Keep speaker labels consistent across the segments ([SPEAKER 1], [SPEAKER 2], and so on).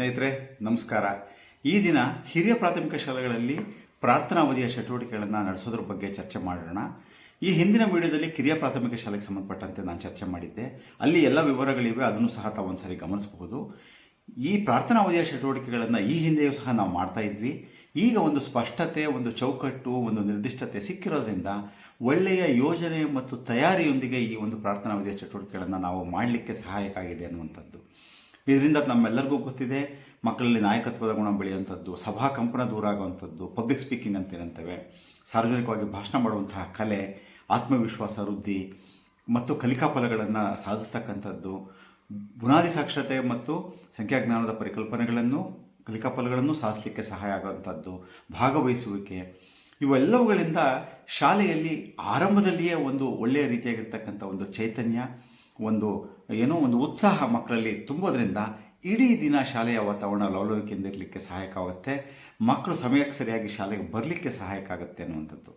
[SPEAKER 1] ಸ್ನೇಹಿತರೆ, ನಮಸ್ಕಾರ. ಈ ದಿನ ಹಿರಿಯ ಪ್ರಾಥಮಿಕ ಶಾಲೆಗಳಲ್ಲಿ ಪ್ರಾರ್ಥನಾ ಅವಧಿಯ ಚಟುವಟಿಕೆಗಳನ್ನು ನಡೆಸೋದ್ರ ಬಗ್ಗೆ ಚರ್ಚೆ ಮಾಡೋಣ. ಈ ಹಿಂದಿನ ವಿಡಿಯೋದಲ್ಲಿ ಕಿರಿಯ ಪ್ರಾಥಮಿಕ ಶಾಲೆಗೆ ಸಂಬಂಧಪಟ್ಟಂತೆ ನಾನು ಚರ್ಚೆ ಮಾಡಿದ್ದೆ. ಅಲ್ಲಿ ಎಲ್ಲ ವಿವರಗಳಿವೆ, ಅದನ್ನು ಸಹ ತಾವು ಒಂದ್ಸರಿ ಗಮನಿಸಬಹುದು. ಈ ಪ್ರಾರ್ಥನಾ ಅವಧಿಯ ಚಟುವಟಿಕೆಗಳನ್ನು ಈ ಹಿಂದೆಯೂ ಸಹ ನಾವು ಮಾಡ್ತಾ ಇದ್ವಿ. ಈಗ ಒಂದು ಸ್ಪಷ್ಟತೆ, ಒಂದು ಚೌಕಟ್ಟು, ಒಂದು ನಿರ್ದಿಷ್ಟತೆ ಸಿಕ್ಕಿರೋದ್ರಿಂದ ಒಳ್ಳೆಯ ಯೋಜನೆ ಮತ್ತು ತಯಾರಿಯೊಂದಿಗೆ ಈ ಒಂದು ಪ್ರಾರ್ಥನಾ ಅವಧಿಯ ಚಟುವಟಿಕೆಗಳನ್ನು ನಾವು ಮಾಡಲಿಕ್ಕೆ ಸಹಾಯಕ ಆಗಿದೆ ಅನ್ನುವಂಥದ್ದು. ಇದರಿಂದ ನಮ್ಮೆಲ್ಲರಿಗೂ ಗೊತ್ತಿದೆ. ಮಕ್ಕಳಲ್ಲಿ ನಾಯಕತ್ವದ ಗುಣ ಬೆಳೆಯುವಂಥದ್ದು, ಸಭಾ ಕಂಪನ ದೂರ ಆಗುವಂಥದ್ದು ಪಬ್ಲಿಕ್ ಸ್ಪೀಕಿಂಗ್ ಅಂತ ಏನಂತೇವೆ ಸಾರ್ವಜನಿಕವಾಗಿ ಭಾಷಣ ಮಾಡುವಂತಹ ಕಲೆ, ಆತ್ಮವಿಶ್ವಾಸ, ವೃದ್ಧಿ ಮತ್ತು ಕಲಿಕಾ ಫಲಗಳನ್ನು ಸಾಧಿಸ್ತಕ್ಕಂಥದ್ದು. ಬುನಾದಿ ಸಾಕ್ಷರತೆ ಮತ್ತು ಸಂಖ್ಯಾಜ್ಞಾನದ ಪರಿಕಲ್ಪನೆಗಳನ್ನು, ಕಲಿಕಾ ಫಲಗಳನ್ನು ಸಾಧಿಸಲಿಕ್ಕೆ ಸಹಾಯ ಆಗುವಂಥದ್ದು, ಭಾಗವಹಿಸುವಿಕೆ. ಇವೆಲ್ಲವುಗಳಿಂದ ಶಾಲೆಯಲ್ಲಿ ಆರಂಭದಲ್ಲಿಯೇ ಒಂದು ಒಳ್ಳೆಯ ರೀತಿಯಾಗಿರ್ತಕ್ಕಂಥ ಒಂದು ಚೈತನ್ಯ, ಒಂದು ಏನೋ ಒಂದು ಉತ್ಸಾಹ ಮಕ್ಕಳಲ್ಲಿ ತುಂಬೋದ್ರಿಂದ ಇಡೀ ದಿನ ಶಾಲೆಯ ವಾತಾವರಣ ಲವಲವಿಕೆಯಿಂದ ಇರಲಿಕ್ಕೆ ಸಹಾಯಕ ಆಗುತ್ತೆ ಮಕ್ಕಳು ಸಮಯಕ್ಕೆ ಸರಿಯಾಗಿ ಶಾಲೆಗೆ ಬರಲಿಕ್ಕೆ ಸಹಾಯಕ ಆಗುತ್ತೆ ಅನ್ನುವಂಥದ್ದು.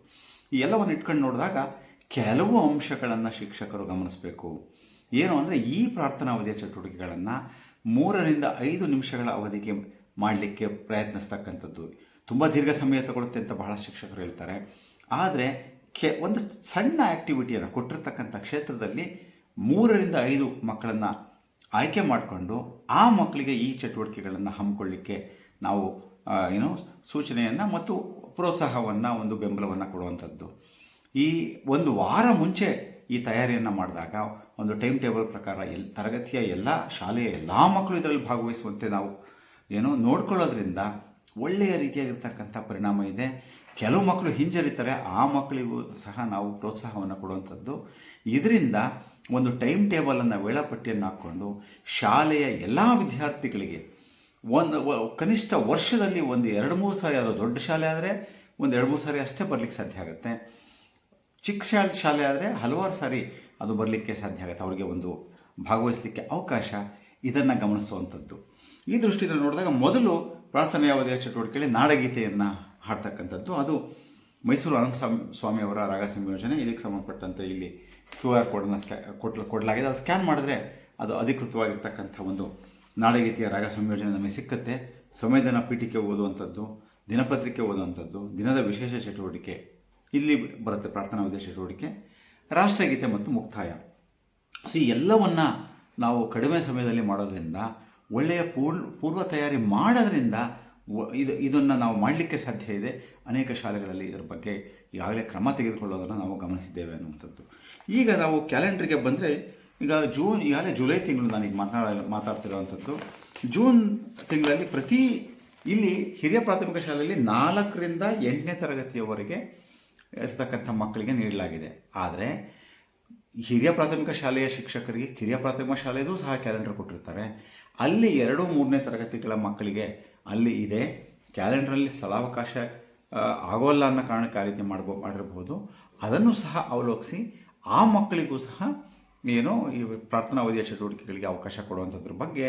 [SPEAKER 1] ಈ ಎಲ್ಲವನ್ನು ಇಟ್ಕೊಂಡು ನೋಡಿದಾಗ ಕೆಲವು ಅಂಶಗಳನ್ನು ಶಿಕ್ಷಕರು ಗಮನಿಸಬೇಕು. ಏನು ಅಂದರೆ ಈ ಪ್ರಾರ್ಥನಾ ಅವಧಿಯ ಚಟುವಟಿಕೆಗಳನ್ನು ಮೂರರಿಂದ ಐದು ನಿಮಿಷಗಳ ಅವಧಿಗೆ ಮಾಡಲಿಕ್ಕೆ ಪ್ರಯತ್ನಿಸ್ತಕ್ಕಂಥದ್ದು. ತುಂಬ ದೀರ್ಘ ಸಮಯ ತಗೊಳುತ್ತೆ ಅಂತ ಬಹಳ ಶಿಕ್ಷಕರು ಹೇಳ್ತಾರೆ. ಆದರೆ ಕೆ, ಒಂದು ಸಣ್ಣ ಆ್ಯಕ್ಟಿವಿಟಿಯನ್ನು ಕೊಟ್ಟಿರ್ತಕ್ಕಂಥ ಕ್ಷೇತ್ರದಲ್ಲಿ ಮೂರರಿಂದ ಐದು ಮಕ್ಕಳನ್ನು ಆಯ್ಕೆ ಮಾಡಿಕೊಂಡು ಆ ಮಕ್ಕಳಿಗೆ ಈ ಚಟುವಟಿಕೆಗಳನ್ನು ಹಮ್ಮಿಕೊಳ್ಳಿಕ್ಕೆ ನಾವು ಏನು, ಸೂಚನೆಯನ್ನು ಮತ್ತು ಪ್ರೋತ್ಸಾಹವನ್ನು ಒಂದು ಬೆಂಬಲವನ್ನು ಕೊಡುವಂಥದ್ದು. ಈ ಒಂದು ವಾರ ಮುಂಚೆ ಈ ತಯಾರಿಯನ್ನು ಮಾಡಿದಾಗ ಒಂದು ಟೈಮ್ ಟೇಬಲ್ ಪ್ರಕಾರ ಎಲ್, ತರಗತಿಯ ಎಲ್ಲ ಶಾಲೆಯ ಎಲ್ಲ ಮಕ್ಕಳು ಇದರಲ್ಲಿ ಭಾಗವಹಿಸುವಂತೆ ನಾವು, ಏನು, ನೋಡ್ಕೊಳ್ಳೋದ್ರಿಂದ ಒಳ್ಳೆಯ ರೀತಿಯಾಗಿರ್ತಕ್ಕಂಥ ಪರಿಣಾಮ ಇದೆ. ಕೆಲವು ಮಕ್ಕಳು ಹಿಂಜರಿತಾರೆ, ಆ ಮಕ್ಕಳಿಗೂ ಸಹ ನಾವು ಪ್ರೋತ್ಸಾಹವನ್ನು ಕೊಡುವಂಥದ್ದು. ಇದರಿಂದ ಒಂದು ಟೈಮ್ ಟೇಬಲನ್ನು ವೇಳಾಪಟ್ಟಿಯನ್ನು ಹಾಕ್ಕೊಂಡು ಶಾಲೆಯ ಎಲ್ಲ ವಿದ್ಯಾರ್ಥಿಗಳಿಗೆ ಒಂದು ಕನಿಷ್ಠ ವರ್ಷದಲ್ಲಿ ಒಂದು ಎರಡು ಮೂರು ಸಾರಿ ಅದು ದೊಡ್ಡ ಶಾಲೆ ಆದರೆ, ಒಂದು ಎರಡು ಮೂರು ಸಾರಿ ಅಷ್ಟೇ ಬರಲಿಕ್ಕೆ ಸಾಧ್ಯ ಆಗುತ್ತೆ. ಚಿಕ್ಕ ಶಾಲೆ ಶಾಲೆ ಆದರೆ ಹಲವಾರು ಸಾರಿ ಅದು ಬರಲಿಕ್ಕೆ ಸಾಧ್ಯ ಆಗುತ್ತೆ. ಅವರಿಗೆ ಒಂದು ಭಾಗವಹಿಸಲಿಕ್ಕೆ ಅವಕಾಶ ಇದನ್ನು ಗಮನಿಸುವಂಥದ್ದು. ಈ ದೃಷ್ಟಿಯಿಂದ ನೋಡಿದಾಗ ಮೊದಲು ಪ್ರಾರ್ಥನೆ ಅವಧಿಯ ಚಟುವಟಿಕೆಯಲ್ಲಿ ನಾಡಗೀತೆಯನ್ನು ಹಾಡ್ತಕ್ಕಂಥದ್ದು. ಅದು ಮೈಸೂರು ಅನಂತ ಸ್ವಾಮಿ ಅವರ ರಾಗ ಸಂಯೋಜನೆ, ಇದಕ್ಕೆ ಸಂಬಂಧಪಟ್ಟಂತೆ ಇಲ್ಲಿ ಕ್ಯೂ ಆರ್ ಕೋಡನ್ನು ಸ್ಕ್ಯಾ, ಕೊಟ್ಲ, ಕೊಡಲಾಗಿದೆ. ಅದು ಸ್ಕ್ಯಾನ್ ಮಾಡಿದ್ರೆ ಅದು ಅಧಿಕೃತವಾಗಿರ್ತಕ್ಕಂಥ ಒಂದು ನಾಡಗೀತೆಯ ರಾಗ ಸಂಯೋಜನೆ ನಮಗೆ ಸಿಕ್ಕತ್ತೆ. ಸಂವೇದನಾ ಪೀಠಿಕೆ ಓದುವಂಥದ್ದು, ದಿನಪತ್ರಿಕೆ ಓದುವಂಥದ್ದು, ದಿನದ ವಿಶೇಷ ಚಟುವಟಿಕೆ, ಇಲ್ಲಿ ಬರುತ್ತೆ ಪ್ರಾರ್ಥನಾ ವಿದ್ಯಾ ಚಟುವಟಿಕೆ, ರಾಷ್ಟ್ರಗೀತೆ ಮತ್ತು ಮುಕ್ತಾಯ. ಸೊ ಈ ಎಲ್ಲವನ್ನು ನಾವು ಕಡಿಮೆ ಸಮಯದಲ್ಲಿ ಮಾಡೋದ್ರಿಂದ, ಒಳ್ಳೆಯ ಪೂರ್ಣ ಪೂರ್ವ ತಯಾರಿ ಮಾಡೋದ್ರಿಂದ ಇದು, ಇದನ್ನು ನಾವು ಮಾಡಲಿಕ್ಕೆ ಸಾಧ್ಯ ಇದೆ. ಅನೇಕ ಶಾಲೆಗಳಲ್ಲಿ ಇದರ ಬಗ್ಗೆ ಈಗಾಗಲೇ ಕ್ರಮ ತೆಗೆದುಕೊಳ್ಳೋದನ್ನು ನಾವು ಗಮನಿಸಿದ್ದೇವೆ ಅನ್ನುವಂಥದ್ದು. ಈಗ ನಾವು ಕ್ಯಾಲೆಂಡ್ರಿಗೆ ಬಂದರೆ, ಈಗ ಜೂನ್, ಈಗಾಗಲೇ ಜುಲೈ ತಿಂಗಳು ನಾನೀಗ ಮಾತನಾಡ, ಮಾತಾಡ್ತಿರೋವಂಥದ್ದು. ಜೂನ್ ತಿಂಗಳಲ್ಲಿ ಪ್ರತಿ, ಇಲ್ಲಿ ಹಿರಿಯ ಪ್ರಾಥಮಿಕ ಶಾಲೆಯಲ್ಲಿ ನಾಲ್ಕರಿಂದ ಎಂಟನೇ ತರಗತಿಯವರೆಗೆ ಇರ್ತಕ್ಕಂಥ ಮಕ್ಕಳಿಗೆ ನೀಡಲಾಗಿದೆ. ಆದರೆ, ಹಿರಿಯ ಪ್ರಾಥಮಿಕ ಶಾಲೆಯ ಶಿಕ್ಷಕರಿಗೆ, ಕಿರಿಯ ಪ್ರಾಥಮಿಕ ಶಾಲೆಯದು ಸಹ ಕ್ಯಾಲೆಂಡರ್ ಕೊಟ್ಟಿರ್ತಾರೆ. ಅಲ್ಲಿ ಎರಡು ಮೂರನೇ ತರಗತಿಗಳ ಮಕ್ಕಳಿಗೆ ಅಲ್ಲಿ ಇದೆ. ಕ್ಯಾಲೆಂಡ್ರಲ್ಲಿ ಸ್ಥಳಾವಕಾಶ ಆಗೋಲ್ಲ ಅನ್ನೋ ಕಾರಣಕ್ಕೆ ಆ ರೀತಿ ಮಾಡ್ಬೋ ಮಾಡಿರಬಹುದು ಅದನ್ನು ಸಹ ಅವಲೋಕಿಸಿ ಆ ಮಕ್ಕಳಿಗೂ ಸಹ ಏನು ಈ ಪ್ರಾರ್ಥನಾ ಅವಧಿಯ ಚಟುವಟಿಕೆಗಳಿಗೆ ಅವಕಾಶ ಕೊಡುವಂಥದ್ರ ಬಗ್ಗೆ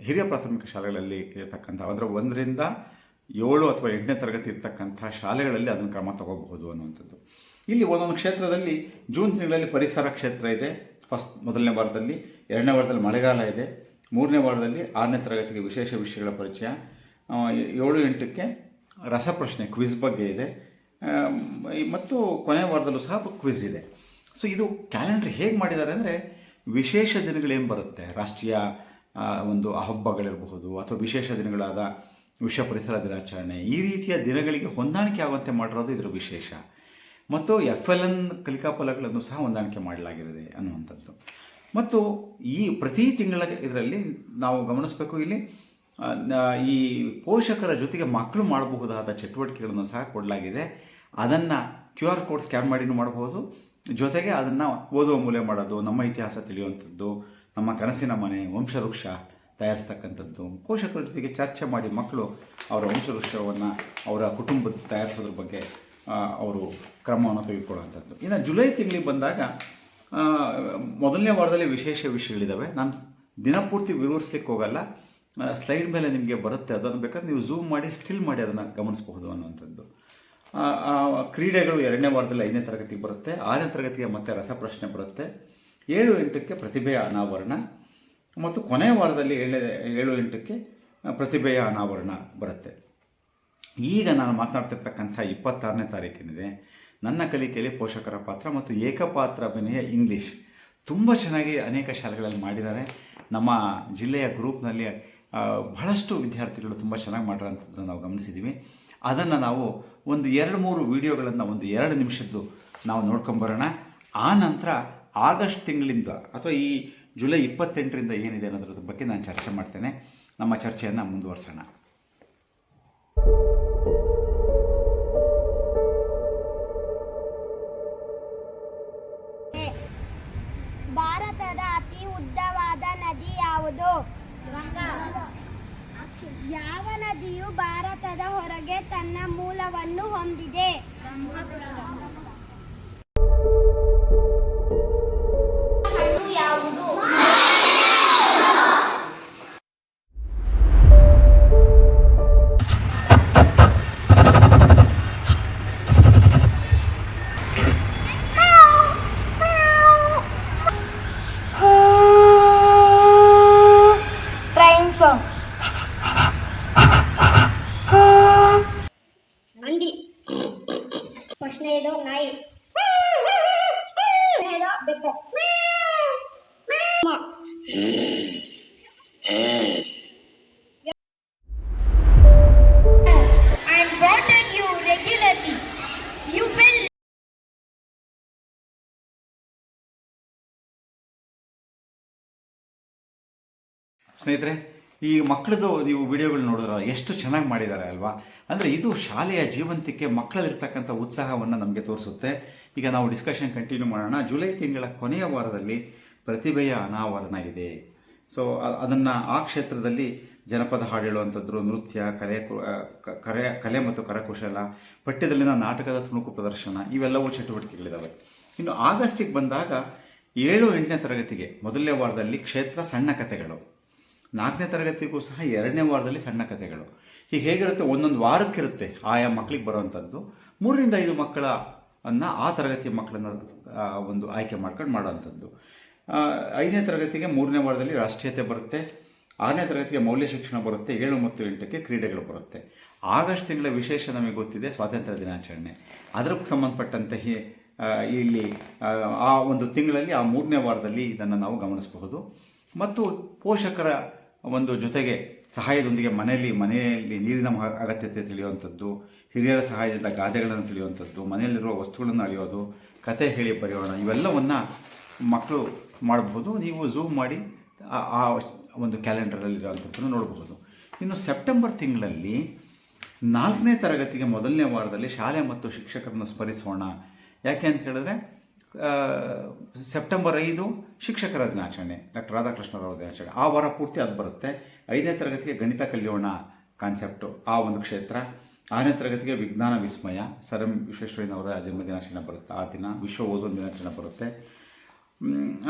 [SPEAKER 1] ಹಿರಿಯ ಪ್ರಾಥಮಿಕ ಶಾಲೆಗಳಲ್ಲಿ ಇರತಕ್ಕಂಥ ಅಂದರೆ ಒಂದರಿಂದ ಏಳು ಅಥವಾ ಎಂಟನೇ ತರಗತಿ ಇರತಕ್ಕಂಥ ಶಾಲೆಗಳಲ್ಲಿ ಅದನ್ನು ಕ್ರಮ ತಗೋಬಹುದು ಅನ್ನುವಂಥದ್ದು. ಇಲ್ಲಿ ಒಂದೊಂದು ಕ್ಷೇತ್ರದಲ್ಲಿ ಜೂನ್ ತಿಂಗಳಲ್ಲಿ ಪರಿಸರ ಕ್ಷೇತ್ರ ಇದೆ. ಫಸ್ಟ್, ಮೊದಲನೇ ವಾರದಲ್ಲಿ, ಎರಡನೇ ವಾರದಲ್ಲಿ ಮಳೆಗಾಲ ಇದೆ. ಮೂರನೇ ವಾರದಲ್ಲಿ ಆರನೇ ತರಗತಿಗೆ ವಿಶೇಷ ವಿಷಯಗಳ ಪರಿಚಯ. ಏಳು ಎಂಟಕ್ಕೆ ರಸಪ್ರಶ್ನೆ ಕ್ವಿಜ್ ಬಗ್ಗೆ ಇದೆ. ಮತ್ತು ಕೊನೆ ವಾರದಲ್ಲೂ ಸಹ ಕ್ವಿಜ್ ಇದೆ. ಸೊ ಇದು ಕ್ಯಾಲೆಂಡರ್ ಹೇಗೆ ಮಾಡಿದ್ದಾರೆ ಅಂದರೆ ವಿಶೇಷ ದಿನಗಳೇನು ಬರುತ್ತೆ? ರಾಷ್ಟ್ರೀಯ ಒಂದು ಹಬ್ಬಗಳಿರಬಹುದು ಅಥವಾ ವಿಶೇಷ ದಿನಗಳಾದ ವಿಶ್ವ ಪರಿಸರ ದಿನಾಚರಣೆ, ಈ ರೀತಿಯ ದಿನಗಳಿಗೆ ಹೊಂದಾಣಿಕೆ ಆಗುವಂತೆ ಮಾಡಿರೋದು ಇದರ ವಿಶೇಷ. ಮತ್ತು ಎಫ್ ಎಲ್ ಎನ್ ಕಲಿಕಾ ಫಲಗಳನ್ನು ಸಹ ಹೊಂದಾಣಿಕೆ ಮಾಡಲಾಗಿದೆ ಅನ್ನುವಂಥದ್ದು. ಮತ್ತು ಈ ಪ್ರತಿ ತಿಂಗಳ ಇದರಲ್ಲಿ ನಾವು ಗಮನಿಸಬೇಕು ಇಲ್ಲಿ ಈ ಪೋಷಕರ ಜೊತೆಗೆ ಮಕ್ಕಳು ಮಾಡಬಹುದಾದ ಚಟುವಟಿಕೆಗಳನ್ನು ಸಹ ಕೊಡಲಾಗಿದೆ. ಅದನ್ನು ಕ್ಯೂ ಆರ್ ಕೋಡ್ ಸ್ಕ್ಯಾನ್ ಮಾಡಿನೂ ಮಾಡಬಹುದು. ಜೊತೆಗೆ ಅದನ್ನು ಓದುವ ಮೂಲೆ ಮಾಡೋದು, ನಮ್ಮ ಇತಿಹಾಸ ತಿಳಿಯುವಂಥದ್ದು, ನಮ್ಮ ಕನಸಿನ ಮನೆ, ವಂಶವೃಕ್ಷ ತಯಾರಿಸ್ತಕ್ಕಂಥದ್ದು, ಪೋಷಕರ ಜೊತೆಗೆ ಚರ್ಚೆ ಮಾಡಿ ಮಕ್ಕಳು ಅವರ ವಂಶವೃಕ್ಷವನ್ನು ಅವರ ಕುಟುಂಬದ ತಯಾರಿಸೋದ್ರ ಬಗ್ಗೆ ಅವರು ಕ್ರಮವನ್ನು ತೆಗೆದುಕೊಳ್ಳುವಂಥದ್ದು. ಇನ್ನು ಜುಲೈ ತಿಂಗಳಿಗೆ ಬಂದಾಗ ಮೊದಲನೇ ವಾರದಲ್ಲಿ ವಿಶೇಷ ವಿಷಯಗಳಿದ್ದಾವೆ ನಾನು ದಿನಪೂರ್ತಿ ವಿವರಿಸ್ಲಿಕ್ಕೆ ಹೋಗಲ್ಲ. ಸ್ಲೈಡ್ ಮೇಲೆ ನಿಮಗೆ ಬರುತ್ತೆ. ಅದನ್ನು ಬೇಕಾದ್ರೆ ನೀವು ಝೂಮ್ ಮಾಡಿ ಸ್ಟಿಲ್ ಮಾಡಿ ಅದನ್ನು ಗಮನಿಸಬಹುದು ಅನ್ನುವಂಥದ್ದು. ಕ್ರೀಡೆಗಳು ಎರಡನೇ ವಾರದಲ್ಲಿ ಐದನೇ ತರಗತಿಗೆ ಬರುತ್ತೆ. ಆರನೇ ತರಗತಿಗೆ ಮತ್ತೆ ರಸಪ್ರಶ್ನೆ ಬರುತ್ತೆ. ಏಳು ಎಂಟಕ್ಕೆ ಪ್ರತಿಭೆಯ ಅನಾವರಣ ಮತ್ತು ಕೊನೆಯ ವಾರದಲ್ಲಿ ಏಳನೇ, ಏಳು ಎಂಟಕ್ಕೆ ಪ್ರತಿಭೆಯ ಅನಾವರಣ ಬರುತ್ತೆ. ಈಗ ನಾನು ಮಾತನಾಡ್ತಿರ್ತಕ್ಕಂಥ ಇಪ್ಪತ್ತಾರನೇ ತಾರೀಕಿನಿದೆ ನನ್ನ ಕಲಿಕೆಯಲ್ಲಿ ಪೋಷಕರ ಪಾತ್ರ ಮತ್ತು ಏಕಪಾತ್ರ ಅಭಿನಯ ಇಂಗ್ಲೀಷ್ ತುಂಬ ಚೆನ್ನಾಗಿ ಅನೇಕ ಶಾಲೆಗಳಲ್ಲಿ ಮಾಡಿದ್ದಾರೆ. ನಮ್ಮ ಜಿಲ್ಲೆಯ ಗ್ರೂಪ್ನಲ್ಲಿ ಬಹಳಷ್ಟು ವಿದ್ಯಾರ್ಥಿಗಳು ತುಂಬ ಚೆನ್ನಾಗಿ ಮಾಡಿರೋಂಥದ್ದನ್ನು ನಾವು ಗಮನಿಸಿದ್ದೀವಿ. ಅದನ್ನು ನಾವು ಒಂದು ಎರಡು ಮೂರು ವಿಡಿಯೋಗಳನ್ನು ಒಂದು ಎರಡು ನಿಮಿಷದ್ದು ನಾವು ನೋಡ್ಕೊಂಬರೋಣ. ಆ ನಂತರ ಆಗಸ್ಟ್ ತಿಂಗಳಿಂದ ಅಥವಾ ಈ ಜುಲೈ ಇಪ್ಪತ್ತೆಂಟರಿಂದ ಏನಿದೆ ಅನ್ನೋದ್ರ ಬಗ್ಗೆ ನಾನು ಚರ್ಚೆ ಮಾಡ್ತೇನೆ. ನಮ್ಮ ಚರ್ಚೆಯನ್ನು ಮುಂದುವರಿಸೋಣ.
[SPEAKER 2] ಯಾವ ನದಿಯು ಭಾರತದ ಹೊರಗೆ ತನ್ನ ಮೂಲವನ್ನು ಹೊಂದಿದೆ?
[SPEAKER 1] ಸ್ನೇಹಿತರೆ, ಈ ಮಕ್ಕಳದು ನೀವು ವಿಡಿಯೋಗಳು ನೋಡಿದ್ರೆ ಎಷ್ಟು ಚೆನ್ನಾಗಿ ಮಾಡಿದ್ದಾರೆ ಅಲ್ವಾ? ಅಂದರೆ ಇದು ಶಾಲೆಯ ಜೀವಂತಿಕೆ, ಮಕ್ಕಳಲ್ಲಿರ್ತಕ್ಕಂಥ ಉತ್ಸಾಹವನ್ನು ನಮಗೆ ತೋರಿಸುತ್ತೆ. ಈಗ ನಾವು ಡಿಸ್ಕಷನ್ ಕಂಟಿನ್ಯೂ ಮಾಡೋಣ. ಜುಲೈ ತಿಂಗಳ ಕೊನೆಯ ವಾರದಲ್ಲಿ ಪ್ರತಿಭೆಯ ಅನಾವರಣ ಇದೆ. ಸೊ ಅದನ್ನು ಆ ಕ್ಷೇತ್ರದಲ್ಲಿ ಜನಪದ ಹಾಡು ನೃತ್ಯ, ಕಲೆ ಕರೆ, ಕಲೆ ಮತ್ತು ಕರಕುಶಲ, ಪಠ್ಯದಲ್ಲಿನ ನಾಟಕದ ತುಣುಕು ಪ್ರದರ್ಶನ, ಇವೆಲ್ಲವೂ ಚಟುವಟಿಕೆಗಳಿದ್ದಾವೆ ಇನ್ನು ಆಗಸ್ಟಿಗೆ ಬಂದಾಗ ಏಳು ಎಂಟನೇ ತರಗತಿಗೆ ಮೊದಲನೇ ವಾರದಲ್ಲಿ ಕ್ಷೇತ್ರ ಸಣ್ಣ ಕಥೆಗಳು. ನಾಲ್ಕನೇ ತರಗತಿಗೂ ಸಹ ಎರಡನೇ ವಾರದಲ್ಲಿ ಸಣ್ಣ ಕಥೆಗಳು. ಹೀಗೆ ಹೇಗಿರುತ್ತೆ? ಒಂದೊಂದು ವಾರಕ್ಕಿರುತ್ತೆ ಆಯಾ ಮಕ್ಕಳಿಗೆ ಬರುವಂಥದ್ದು ಮೂರರಿಂದ ಐದು ಮಕ್ಕಳ ಅನ್ನ ಆ ತರಗತಿಯ ಮಕ್ಕಳನ್ನ ಒಂದು ಆಯ್ಕೆ ಮಾಡ್ಕೊಂಡು ಮಾಡೋವಂಥದ್ದು ಐದನೇ ತರಗತಿಗೆ ಮೂರನೇ ವಾರದಲ್ಲಿ ರಾಷ್ಟ್ರೀಯತೆ ಬರುತ್ತೆ. ಆರನೇ ತರಗತಿಗೆ ಮೌಲ್ಯ ಶಿಕ್ಷಣ ಬರುತ್ತೆ. ಏಳು ಮತ್ತು ಎಂಟಕ್ಕೆ ಕ್ರೀಡೆಗಳು ಬರುತ್ತೆ. ಆಗಸ್ಟ್ ತಿಂಗಳ ವಿಶೇಷ ನಮಗೆ ಗೊತ್ತಿದೆ ಸ್ವಾತಂತ್ರ್ಯ ದಿನಾಚರಣೆ. ಅದಕ್ಕೆ ಸಂಬಂಧಪಟ್ಟಂತೆ ಇಲ್ಲಿ ಆ ಒಂದು ತಿಂಗಳಲ್ಲಿ, ಆ ಮೂರನೇ ವಾರದಲ್ಲಿ ಇದನ್ನು ನಾವು ಗಮನಿಸಬಹುದು. ಮತ್ತು ಪೋಷಕರ ಒಂದು ಜೊತೆಗೆ ಸಹಾಯದೊಂದಿಗೆ ಮನೆಯಲ್ಲಿ ಮನೆಯಲ್ಲಿ ನೀರಿನ ಅಗತ್ಯತೆ ತಿಳಿಯುವಂಥದ್ದು, ಹಿರಿಯರ ಸಹಾಯದಿಂದ ಗಾದೆಗಳನ್ನು ತಿಳಿಯುವಂಥದ್ದು, ಮನೆಯಲ್ಲಿರುವ ವಸ್ತುಗಳನ್ನು ಅಳೆಯೋದು, ಕತೆ ಹೇಳಿ ಬರೆಯೋಣ, ಇವೆಲ್ಲವನ್ನು ಮಕ್ಕಳು ಮಾಡಬಹುದು. ನೀವು ಝೂಮ್ ಮಾಡಿ, ಆ- ಒಂದು ಕ್ಯಾಲೆಂಡರಲ್ಲಿರುವಂಥದ್ದನ್ನು ನೋಡಬಹುದು. ಇನ್ನು ಸೆಪ್ಟೆಂಬರ್ ತಿಂಗಳಲ್ಲಿ ನಾಲ್ಕನೇ ತರಗತಿಗೆ ಮೊದಲನೇ ವಾರದಲ್ಲಿ ಶಾಲೆ ಮತ್ತು ಶಿಕ್ಷಕರನ್ನು ಸ್ಮರಿಸೋಣ. ಯಾಕೆ ಅಂತ ಹೇಳಿದ್ರೆ ಸೆಪ್ಟೆಂಬರ್ ಐದು ಶಿಕ್ಷಕರ ದಿನಾಚರಣೆ, ಡಾಕ್ಟರ್ ರಾಧಾಕೃಷ್ಣರವರ ದಿನಾಚರಣೆ. ಆ ವಾರ ಪೂರ್ತಿ ಅದು ಬರುತ್ತೆ. ಐದನೇ ತರಗತಿಗೆ ಗಣಿತ ಕಲಿಯೋಣ ಕಾನ್ಸೆಪ್ಟು ಆ ಒಂದು ಕ್ಷೇತ್ರ. ಆರನೇ ತರಗತಿಗೆ ವಿಜ್ಞಾನ ವಿಸ್ಮಯ, ಸರ್ ಎಂ ವಿಶ್ವೇಶ್ವರಯ್ಯನವರ ಜನ್ಮದಿನಾಚರಣೆ ಬರುತ್ತೆ. ಆ ದಿನ ವಿಶ್ವ ಓಝೋನ್ ದಿನಾಚರಣೆ ಬರುತ್ತೆ.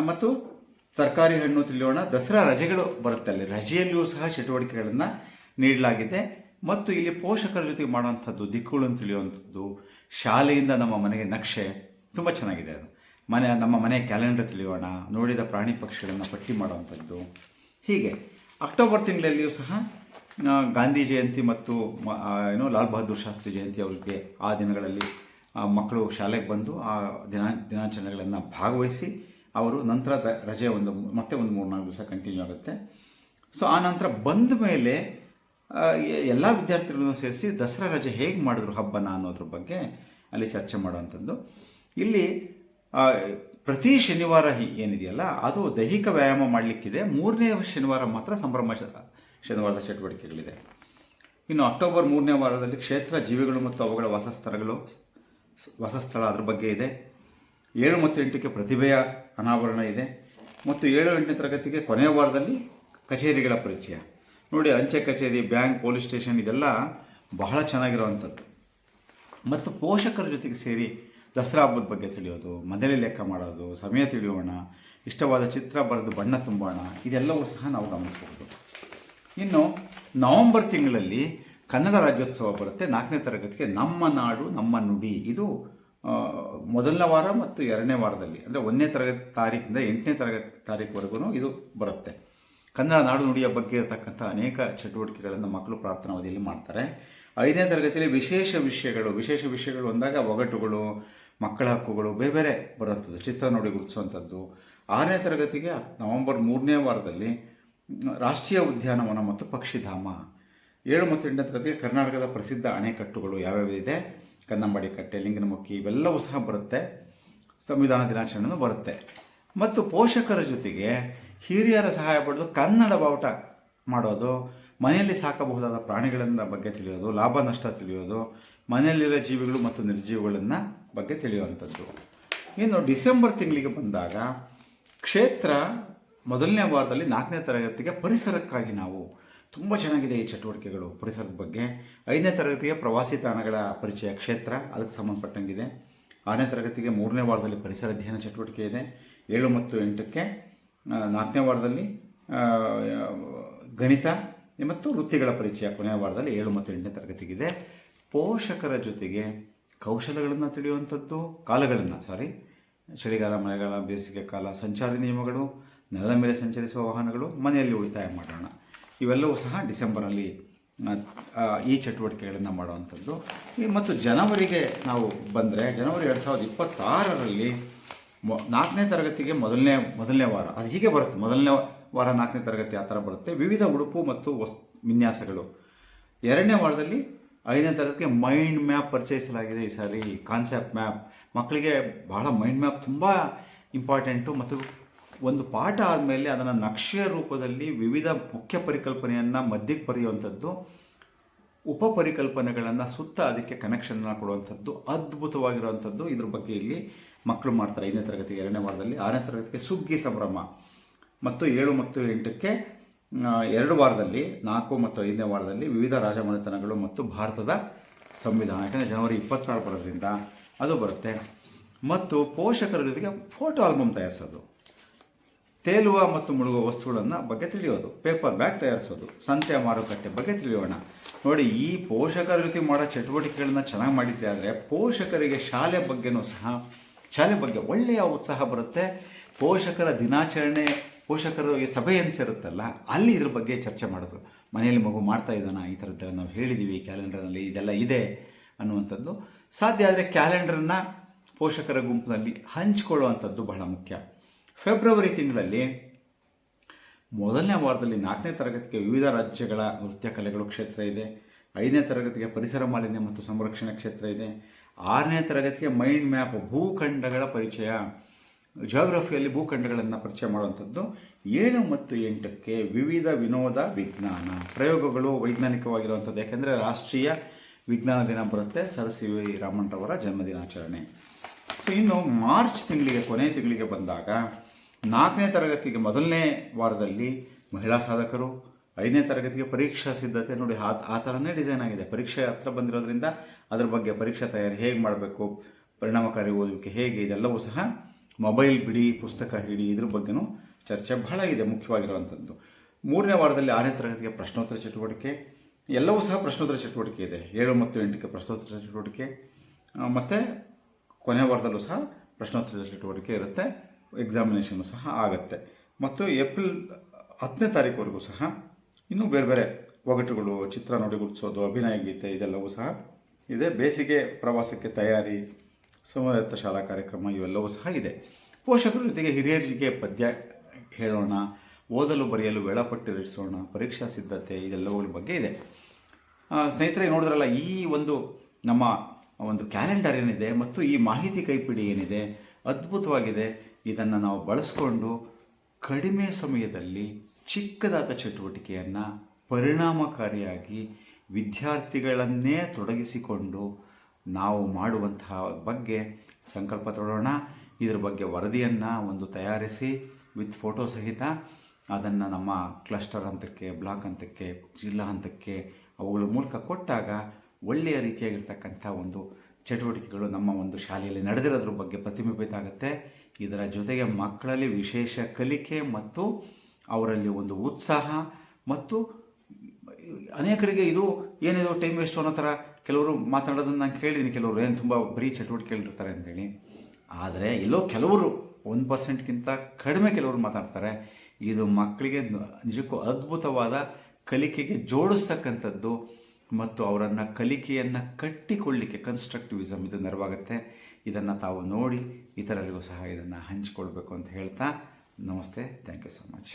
[SPEAKER 1] ಮತ್ತು ತರಕಾರಿ ಹಣ್ಣು ತಿಳಿಯೋಣ. ದಸರಾ ರಜೆಗಳು ಬರುತ್ತೆ ಅಲ್ಲಿ. ರಜೆಯಲ್ಲಿಯೂ ಸಹ ಚಟುವಟಿಕೆಗಳನ್ನು ನೀಡಲಾಗಿದೆ. ಮತ್ತು ಇಲ್ಲಿ ಪೋಷಕರ ಜೊತೆಗೆ ಮಾಡುವಂಥದ್ದು, ದಿಕ್ಕುಗಳನ್ನು ತಿಳಿಯುವಂಥದ್ದು, ಶಾಲೆಯಿಂದ ನಮ್ಮ ಮನೆಗೆ ನಕ್ಷೆ ತುಂಬ ಚೆನ್ನಾಗಿದೆ ಅದು. ಮನೆ, ನಮ್ಮ ಮನೆ ಕ್ಯಾಲೆಂಡರ್ ತಿಳಿಯೋಣ, ನೋಡಿದ ಪ್ರಾಣಿ ಪಕ್ಷಿಗಳನ್ನು ಪಟ್ಟಿ ಮಾಡುವಂಥದ್ದು. ಹೀಗೆ, ಅಕ್ಟೋಬರ್ ತಿಂಗಳಲ್ಲಿಯೂ ಸಹ ಗಾಂಧಿ ಜಯಂತಿ ಮತ್ತು ಏನು ಲಾಲ್ ಬಹದ್ದೂರ್ ಶಾಸ್ತ್ರಿ ಜಯಂತಿ ಅವರಿಗೆ ಆ ದಿನಗಳಲ್ಲಿ ಮಕ್ಕಳು ಶಾಲೆಗೆ ಬಂದು ಆ ದಿನ, ದಿನಾಚರಣೆಗಳನ್ನು ಭಾಗವಹಿಸಿ, ಅವರು ನಂತರ ರಜೆ ಒಂದು, ಮತ್ತೆ ಒಂದು ಮೂರು ನಾಲ್ಕು ದಿವಸ ಕಂಟಿನ್ಯೂ ಆಗುತ್ತೆ. ಸೊ ಆ ನಂತರ ಬಂದ ಮೇಲೆ ಎಲ್ಲ ವಿದ್ಯಾರ್ಥಿಗಳನ್ನು ಸೇರಿಸಿ ದಸರಾ ರಜೆ ಹೇಗೆ ಮಾಡಿದ್ರು ಹಬ್ಬನ ಅನ್ನೋದ್ರ ಬಗ್ಗೆ ಅಲ್ಲಿ ಚರ್ಚೆ ಮಾಡುವಂಥದ್ದು. ಇಲ್ಲಿ ಪ್ರತಿ ಶನಿವಾರ ಏನಿದೆಯಲ್ಲ, ಅದು ದೈಹಿಕ ವ್ಯಾಯಾಮ ಮಾಡಲಿಕ್ಕಿದೆ. ಮೂರನೇ ಶನಿವಾರ ಮಾತ್ರ ಸಂಭ್ರಮ ಶನಿವಾರದ ಚಟುವಟಿಕೆಗಳಿದೆ. ಇನ್ನು ಅಕ್ಟೋಬರ್ ಮೂರನೇ ವಾರದಲ್ಲಿ ಕ್ಷೇತ್ರ ಜೀವಿಗಳು ಮತ್ತು ಅವುಗಳ ವಾಸಸ್ಥಳಗಳು, ವಾಸಸ್ಥಳ ಅದರ ಬಗ್ಗೆ ಇದೆ. ಏಳು ಮತ್ತು ಎಂಟಕ್ಕೆ ಪ್ರತಿಭೆಯ ಅನಾವರಣ ಇದೆ. ಮತ್ತು ಏಳು ಎಂಟನೇ ತರಗತಿಗೆ ಕೊನೆಯ ವಾರದಲ್ಲಿ ಕಚೇರಿಗಳ ಪರಿಚಯ. ನೋಡಿ, ಅಂಚೆ ಕಚೇರಿ, ಬ್ಯಾಂಕ್, ಪೊಲೀಸ್ ಸ್ಟೇಷನ್ ಇದೆಲ್ಲ ಬಹಳ ಚೆನ್ನಾಗಿರುವಂಥದ್ದು. ಮತ್ತು ಪೋಷಕರ ಜೊತೆಗೆ ಸೇರಿ ದಸರಾ ಹಬ್ಬದ ಬಗ್ಗೆ ತಿಳಿಯೋದು, ಮನೆಯಲ್ಲಿ ಲೆಕ್ಕ ಮಾಡೋದು, ಸಮಯ ತಿಳಿಯೋಣ, ಇಷ್ಟವಾದ ಚಿತ್ರ ಬರೆದು ಬಣ್ಣ ತುಂಬೋಣ, ಇದೆಲ್ಲವೂ ಸಹ ನಾವು ಗಮನಿಸಬಹುದು. ಇನ್ನು ನವೆಂಬರ್ ತಿಂಗಳಲ್ಲಿ ಕನ್ನಡ ರಾಜ್ಯೋತ್ಸವ ಬರುತ್ತೆ ನಾಲ್ಕನೇ ತರಗತಿಗೆ ನಮ್ಮ ನಾಡು, ನಮ್ಮ ನುಡಿ. ಇದು ಮೊದಲನೇ ವಾರ ಮತ್ತು ಎರಡನೇ ವಾರದಲ್ಲಿ, ಅಂದರೆ ಒಂದನೇ ತರಗತಿ ತಾರೀಕಿಂದ ಎಂಟನೇ ತರಗತಿ ತಾರೀಕುವರೆಗೂ ಇದು ಬರುತ್ತೆ. ಕನ್ನಡ ನಾಡು ನುಡಿಯ ಬಗ್ಗೆ ಇರತಕ್ಕಂಥ ಅನೇಕ ಚಟುವಟಿಕೆಗಳನ್ನು ಮಕ್ಕಳು ಪ್ರಾರ್ಥನಾ ಅವಧಿಯಲ್ಲಿ ಮಾಡ್ತಾರೆ. ಐದನೇ ತರಗತಿಯಲ್ಲಿ ವಿಶೇಷ ವಿಷಯಗಳು ವಿಶೇಷ ವಿಷಯಗಳು ಅಂದಾಗ ಒಗಟುಗಳು ಮಕ್ಕಳ ಹಕ್ಕುಗಳು ಬೇರೆ ಬೇರೆ ಬರುತ್ತದೆ. ಚಿತ್ರ ನೋಡಿ ಗುರುತಿಸುವಂಥದ್ದು. ಆರನೇ ತರಗತಿಗೆ ನವೆಂಬರ್ ಮೂರನೇ ವಾರದಲ್ಲಿ ರಾಷ್ಟ್ರೀಯ ಉದ್ಯಾನವನ ಮತ್ತು ಪಕ್ಷಿಧಾಮ. ಏಳು ಮತ್ತು ಎಂಟನೇ ತರಗತಿಗೆ ಕರ್ನಾಟಕದ ಪ್ರಸಿದ್ಧ ಅಣೆಕಟ್ಟುಗಳು ಯಾವ್ಯಾವಿದೆ ಕನ್ನಂಬಾಡಿ ಕಟ್ಟೆ, ಲಿಂಗನಮುಖಿ ಇವೆಲ್ಲವೂ ಸಹ ಬರುತ್ತೆ. ಸಂವಿಧಾನ ದಿನಾಚರಣೆಯೂ ಬರುತ್ತೆ. ಮತ್ತು ಪೋಷಕರ ಜೊತೆಗೆ ಹಿರಿಯರ ಸಹಾಯ ಪಡೆದು ಕನ್ನಡ ಬಾವುಟ ಮಾಡೋದು, ಮನೆಯಲ್ಲಿ ಸಾಕಬಹುದಾದ ಪ್ರಾಣಿಗಳಿಂದ ಬಗ್ಗೆ ತಿಳಿಯೋದು, ಲಾಭ, ನಷ್ಟ ತಿಳಿಯೋದು, ಮನೆಯಲ್ಲಿರೋ ಜೀವಿಗಳು ಮತ್ತು ನಿರ್ಜೀವಿಗಳನ್ನು ಬಗ್ಗೆ ತಿಳಿಯುವಂಥದ್ದು. ಇನ್ನು ಡಿಸೆಂಬರ್ ತಿಂಗಳಿಗೆ ಬಂದಾಗ ಕ್ಷೇತ್ರ ಮೊದಲನೇ ವಾರದಲ್ಲಿ ನಾಲ್ಕನೇ ತರಗತಿಗೆ ಪರಿಸರಕ್ಕಾಗಿ ನಾವು ತುಂಬ ಚೆನ್ನಾಗಿದೆ ಈ ಚಟುವಟಿಕೆಗಳು. ಪರಿಸರದ ಬಗ್ಗೆ ಐದನೇ ತರಗತಿಗೆ ಪ್ರವಾಸಿ ತಾಣಗಳ ಪರಿಚಯ ಕ್ಷೇತ್ರ, ಅದಕ್ಕೆ ಸಂಬಂಧಪಟ್ಟಂಗಿದೆ. ಆರನೇ ತರಗತಿಗೆ ಮೂರನೇ ವಾರದಲ್ಲಿ ಪರಿಸರ ಅಧ್ಯಯನ ಚಟುವಟಿಕೆ ಇದೆ. ಏಳು ಮತ್ತು ಎಂಟಕ್ಕೆ ನಾಲ್ಕನೇ ವಾರದಲ್ಲಿ ಗಣಿತ, ಮತ್ತು ವೃತ್ತಿಗಳ ಪರಿಚಯ ಕೊನೆಯ ವಾರದಲ್ಲಿ ಏಳು ಮತ್ತು ಎಂಟನೇ ತರಗತಿಗಿದೆ. ಪೋಷಕರ ಜೊತೆಗೆ ಕೌಶಲಗಳನ್ನು ತಿಳಿಯುವಂಥದ್ದು, ಕಾಲಗಳನ್ನು ಸಾರಿ ಚಳಿಗಾಲ, ಮಳೆಗಾಲ, ಬೇಸಿಗೆ ಕಾಲ, ಸಂಚಾರಿ ನಿಯಮಗಳು, ನೆಲದ ಮೇಲೆ ಸಂಚರಿಸುವ ವಾಹನಗಳು, ಮನೆಯಲ್ಲಿ ಉಳಿತಾಯ ಮಾಡೋಣ. ಇವೆಲ್ಲವೂ ಸಹ ಡಿಸೆಂಬರಲ್ಲಿ ಈ ಚಟುವಟಿಕೆಗಳನ್ನು ಮಾಡುವಂಥದ್ದು. ಮತ್ತು ಜನವರಿಗೆ ನಾವು ಬಂದರೆ, ಜನವರಿ ಎರಡು ಸಾವಿರದ ಇಪ್ಪತ್ತಾರರಲ್ಲಿ, ಮೊ, ನಾಲ್ಕನೇ ತರಗತಿಗೆ ಮೊದಲನೇ ಮೊದಲನೇ ವಾರ. ಅದು ಹೀಗೆ ಬರುತ್ತೆ. ಮೊದಲನೇ ವಾರ ನಾಲ್ಕನೇ ತರಗತಿ ಆ ಥರ ಬರುತ್ತೆ. ವಿವಿಧ ಉಡುಪು ಮತ್ತು ವಸ್, ವಿನ್ಯಾಸಗಳು. ಎರಡನೇ ವಾರದಲ್ಲಿ ಐದನೇ ತರಗತಿಗೆ ಮೈಂಡ್ ಮ್ಯಾಪ್ ಪರಿಚಯಿಸಲಾಗಿದೆ ಈ ಸಾರಿ. Concept map. ಮಕ್ಕಳಿಗೆ ಬಹಳ ಮೈಂಡ್ ಮ್ಯಾಪ್ ತುಂಬ ಇಂಪಾರ್ಟೆಂಟು ಮತ್ತು ಒಂದು ಪಾಠ ಆದಮೇಲೆ ಅದನ್ನು ನಕ್ಷೆಯ ರೂಪದಲ್ಲಿ ವಿವಿಧ ಮುಖ್ಯ ಪರಿಕಲ್ಪನೆಯನ್ನು ಮಧ್ಯಕ್ಕೆ ಬರೆಯುವಂಥದ್ದು, ಉಪ ಪರಿಕಲ್ಪನೆಗಳನ್ನು ಸುತ್ತ ಅದಕ್ಕೆ ಕನೆಕ್ಷನ್ನ ಕೊಡುವಂಥದ್ದು, ಅದ್ಭುತವಾಗಿರುವಂಥದ್ದು ಇದ್ರ ಬಗ್ಗೆ ಇಲ್ಲಿ ಮಕ್ಕಳು ಮಾಡ್ತಾರೆ. ಐದನೇ ತರಗತಿ ಎರಡನೇ ವಾರದಲ್ಲಿ ಆರನೇ ತರಗತಿಗೆ ಸುಗ್ಗಿ ಸಂಭ್ರಮ. ಮತ್ತು ಏಳು ಮತ್ತು ಎಂಟಕ್ಕೆ ಎರಡು ವಾರದಲ್ಲಿ, ನಾಲ್ಕು ಮತ್ತು ಐದನೇ ವಾರದಲ್ಲಿ ವಿವಿಧ ರಾಜಮನೆತನಗಳು ಮತ್ತು ಭಾರತದ ಸಂವಿಧಾನ. ಯಾಕಂದರೆ ಜನವರಿ ಇಪ್ಪತ್ತಾರು ಬರೋದ್ರಿಂದ ಅದು ಬರುತ್ತೆ. ಮತ್ತು ಪೋಷಕರ ಜೊತೆಗೆ ಫೋಟೋ ಆಲ್ಬಮ್ ತಯಾರಿಸೋದು. ತೇಲುವ ಮತ್ತು ಮುಳುಗುವ ವಸ್ತುಗಳನ್ನು ಬಗ್ಗೆ ತಿಳಿಯೋದು. ಪೇಪರ್ ಬ್ಯಾಗ್ ತಯಾರಿಸೋದು. ಸಂತೆ ಮಾರುಕಟ್ಟೆ ಬಗ್ಗೆ ತಿಳಿಯೋಣ. ನೋಡಿ, ಈ ಪೋಷಕರ ಜೊತೆ ಮಾಡೋ ಚಟುವಟಿಕೆಗಳನ್ನ ಚೆನ್ನಾಗಿ ಮಾಡಿದ್ದೆ ಆದರೆ ಪೋಷಕರಿಗೆ ಶಾಲೆ ಬಗ್ಗೆನೂ ಸಹ, ಶಾಲೆ ಬಗ್ಗೆ ಒಳ್ಳೆಯ ಉತ್ಸಾಹ ಬರುತ್ತೆ. ಪೋಷಕರ ದಿನಾಚರಣೆ ಪೋಷಕರು ಈ ಸಭೆ ಏನು ಅಲ್ಲಿ ಇದ್ರ ಬಗ್ಗೆ ಚರ್ಚೆ ಮಾಡೋದು. ಮನೆಯಲ್ಲಿ ಮಗು ಮಾಡ್ತಾ ಇದ್ದಾನ, ಈ ಥರದ್ದೆಲ್ಲ ನಾವು ಹೇಳಿದ್ದೀವಿ ಕ್ಯಾಲೆಂಡರ್ನಲ್ಲಿ ಇದೆಲ್ಲ ಇದೆ ಅನ್ನುವಂಥದ್ದು. ಸಾಧ್ಯ ಆದರೆ ಕ್ಯಾಲೆಂಡರನ್ನ ಪೋಷಕರ ಗುಂಪಿನಲ್ಲಿ ಹಂಚಿಕೊಳ್ಳುವಂಥದ್ದು ಬಹಳ ಮುಖ್ಯ. ಫೆಬ್ರವರಿ ತಿಂಗಳಲ್ಲಿ ಮೊದಲನೇ ವಾರದಲ್ಲಿ ನಾಲ್ಕನೇ ತರಗತಿಗೆ ವಿವಿಧ ರಾಜ್ಯಗಳ ನೃತ್ಯ ಕಲೆಗಳು ಕ್ಷೇತ್ರ ಇದೆ. ಐದನೇ ತರಗತಿಗೆ ಪರಿಸರ ಮಾಲಿನ್ಯ ಮತ್ತು ಸಂರಕ್ಷಣೆ ಕ್ಷೇತ್ರ ಇದೆ. ಆರನೇ ತರಗತಿಗೆ ಮೈಂಡ್ ಮ್ಯಾಪ್, ಭೂಖಂಡಗಳ ಪರಿಚಯ. ಜಿಯೋಗ್ರಫಿಯಲ್ಲಿ ಭೂಖಂಡಗಳನ್ನು ಪರಿಚಯ ಮಾಡುವಂಥದ್ದು ಏಳು ಮತ್ತು ಎಂಟಕ್ಕೆ ವಿವಿಧ ವಿನೋದ ವಿಜ್ಞಾನ. ಪ್ರಯೋಗಗಳು ವೈಜ್ಞಾನಿಕವಾಗಿರುವಂಥದ್ದು. ಯಾಕೆಂದರೆ ರಾಷ್ಟ್ರೀಯ ವಿಜ್ಞಾನ ದಿನ ಬರುತ್ತೆ. ಸರ್ ಸಿ ವಿ ರಾಮಣ್ರವರ ಜನ್ಮದಿನಾಚರಣೆ. ಸೊ ಇನ್ನು ಮಾರ್ಚ್ ತಿಂಗಳಿಗೆ, ಕೊನೆಯ ತಿಂಗಳಿಗೆ ಬಂದಾಗ ನಾಲ್ಕನೇ ತರಗತಿಗೆ ಮೊದಲನೇ ವಾರದಲ್ಲಿ ಮಹಿಳಾ ಸಾಧಕರು, ಐದನೇ ತರಗತಿಗೆ ಪರೀಕ್ಷಾ ಸಿದ್ಧತೆ ನೋಡಿ ಆ ಆ ಥರನೇ ಡಿಸೈನ್ ಆಗಿದೆ. ಪರೀಕ್ಷೆ ಹತ್ರ ಬಂದಿರೋದ್ರಿಂದ ಅದರ ಬಗ್ಗೆ ಪರೀಕ್ಷಾ ತಯಾರಿ ಹೇಗೆ ಮಾಡಬೇಕು, ಪರಿಣಾಮಕಾರಿ ಓದುವಿಕೆ ಹೇಗೆ ಇದೆಲ್ಲವೂ ಸಹ ಮೊಬೈಲ್ ಬಿಡಿ, ಪುಸ್ತಕ ಹಿಡಿ, ಇದ್ರ ಬಗ್ಗೆನೂ ಚರ್ಚೆ ಬಹಳ ಇದೆ ಮುಖ್ಯವಾಗಿರುವಂಥದ್ದು ಮೂರನೇ ವಾರದಲ್ಲಿ ಆರನೇ ತರಗತಿಗೆ ಪ್ರಶ್ನೋತ್ತರ ಚಟುವಟಿಕೆ, ಎಲ್ಲವೂ ಸಹ ಪ್ರಶ್ನೋತ್ತರ ಚಟುವಟಿಕೆ ಇದೆ. ಏಳು ಮತ್ತು ಎಂಟಕ್ಕೆ ಪ್ರಶ್ನೋತ್ತರ ಚಟುವಟಿಕೆ ಮತ್ತು ಕೊನೆ ವಾರದಲ್ಲೂ ಸಹ ಪ್ರಶ್ನೋತ್ತರ ಚಟುವಟಿಕೆ ಇರುತ್ತೆ ಎಕ್ಸಾಮಿನೇಷನ್ ಸಹ ಆಗುತ್ತೆ. ಮತ್ತು ಏಪ್ರಿಲ್ ಹತ್ತನೇ ತಾರೀಕುವರೆಗೂ ಸಹ ಇನ್ನೂ ಬೇರೆ ಬೇರೆ ಒಗಟುಗಳು, ಚಿತ್ರ ನೋಡಿ ಗುರುತಿಸೋದು ಅಭಿನಯ ಗೀತೆ ಇದೆಲ್ಲವೂ ಸಹ ಇದೆ. ಬೇಸಿಗೆ ಪ್ರವಾಸಕ್ಕೆ ತಯಾರಿ ಸಮಯತ್ತ ಶಾಲಾ ಕಾರ್ಯಕ್ರಮ ಇವೆಲ್ಲವೂ ಸಹ ಇದೆ. ಪೋಷಕರ ಜೊತೆಗೆ ಹಿರಿಯರಿಗೆ ಪದ್ಯ ಹೇಳೋಣ, ಓದಲು ಬರೆಯಲು ವೇಳಾಪಟ್ಟಿ ರಚಿಸೋಣ, ಪರೀಕ್ಷಾ ಸಿದ್ಧತೆ ಇದೆಲ್ಲವುಗಳ ಬಗ್ಗೆ ಇದೆ. ಸ್ನೇಹಿತರೆ, ನೋಡಿದ್ರಲ್ಲ, ಈ ಒಂದು ನಮ್ಮ ಒಂದು ಕ್ಯಾಲೆಂಡರ್ ಏನಿದೆ ಮತ್ತು ಈ ಮಾಹಿತಿ ಕೈಪಿಡಿ ಏನಿದೆ, ಅದ್ಭುತವಾಗಿದೆ. ಇದನ್ನು ನಾವು ಬಳಸ್ಕೊಂಡು ಕಡಿಮೆ ಸಮಯದಲ್ಲಿ ಚಿಕ್ಕದಾದ ಚಟುವಟಿಕೆಯನ್ನು ಪರಿಣಾಮಕಾರಿಯಾಗಿ ವಿದ್ಯಾರ್ಥಿಗಳನ್ನೇ ತೊಡಗಿಸಿಕೊಂಡು ನಾವು ಮಾಡುವಂತಹ ಬಗ್ಗೆ ಸಂಕಲ್ಪ ತೊಡೋಣ. ಇದ್ರ ಬಗ್ಗೆ ವರದಿಯನ್ನು ಒಂದು ತಯಾರಿಸಿ ವಿತ್ ಫೋಟೋ ಸಹಿತ ಅದನ್ನು ನಮ್ಮ ಕ್ಲಸ್ಟರ್ ಹಂತಕ್ಕೆ, ಬ್ಲಾಕ್ ಹಂತಕ್ಕೆ, ಜಿಲ್ಲಾ ಹಂತಕ್ಕೆ ಅವುಗಳ ಮೂಲಕ ಕೊಟ್ಟಾಗ ಒಳ್ಳೆಯ ರೀತಿಯಾಗಿರ್ತಕ್ಕಂಥ ಒಂದು ಚಟುವಟಿಕೆಗಳು ನಮ್ಮ ಒಂದು ಶಾಲೆಯಲ್ಲಿ ನಡೆದಿರೋದ್ರ ಬಗ್ಗೆ ಪ್ರತಿಬಿಂಬಿತ ಆಗುತ್ತೆ ಇದರ ಜೊತೆಗೆ ಮಕ್ಕಳಲ್ಲಿ ವಿಶೇಷ ಕಲಿಕೆ ಮತ್ತು ಅವರಲ್ಲಿ ಒಂದು ಉತ್ಸಾಹ ಮತ್ತು ಅನೇಕರಿಗೆ ಇದು ಏನಿದು ಟೈಮ್ ವೇಸ್ಟ್ ಅನ್ನೋ ಥರ ಕೆಲವರು ಮಾತಾಡೋದನ್ನು ನಾನು ಕೇಳಿದ್ದೀನಿ ಕೆಲವರು ಏನು ತುಂಬ ಬರೀ ಚಟುವಟಿಕೆಗಳಿರ್ತಾರೆ ಅಂತೇಳಿ. ಆದರೆ ಎಲ್ಲೋ ಕೆಲವರು ಒಂದು ಪರ್ಸೆಂಟ್ಗಿಂತ ಕಡಿಮೆ ಕೆಲವರು ಮಾತಾಡ್ತಾರೆ. ಇದು ಮಕ್ಕಳಿಗೆ ನಿಜಕ್ಕೂ ಅದ್ಭುತವಾದ ಕಲಿಕೆಗೆ ಜೋಡಿಸ್ತಕ್ಕಂಥದ್ದು ಮತ್ತು ಅವರನ್ನು ಕಲಿಕೆಯನ್ನು ಕಟ್ಟಿಕೊಳ್ಳಿಕ್ಕೆ ಕನ್ಸ್ಟ್ರಕ್ಟಿವಿಸಮ್ ಇದು ನೆರವಾಗುತ್ತೆ. ಇದನ್ನು ತಾವು ನೋಡಿ ಇತರರಿಗೂ ಸಹ ಇದನ್ನು ಹಂಚಿಕೊಳ್ಬೇಕು ಅಂತ ಹೇಳ್ತಾ ನಮಸ್ತೆ. Thank you so much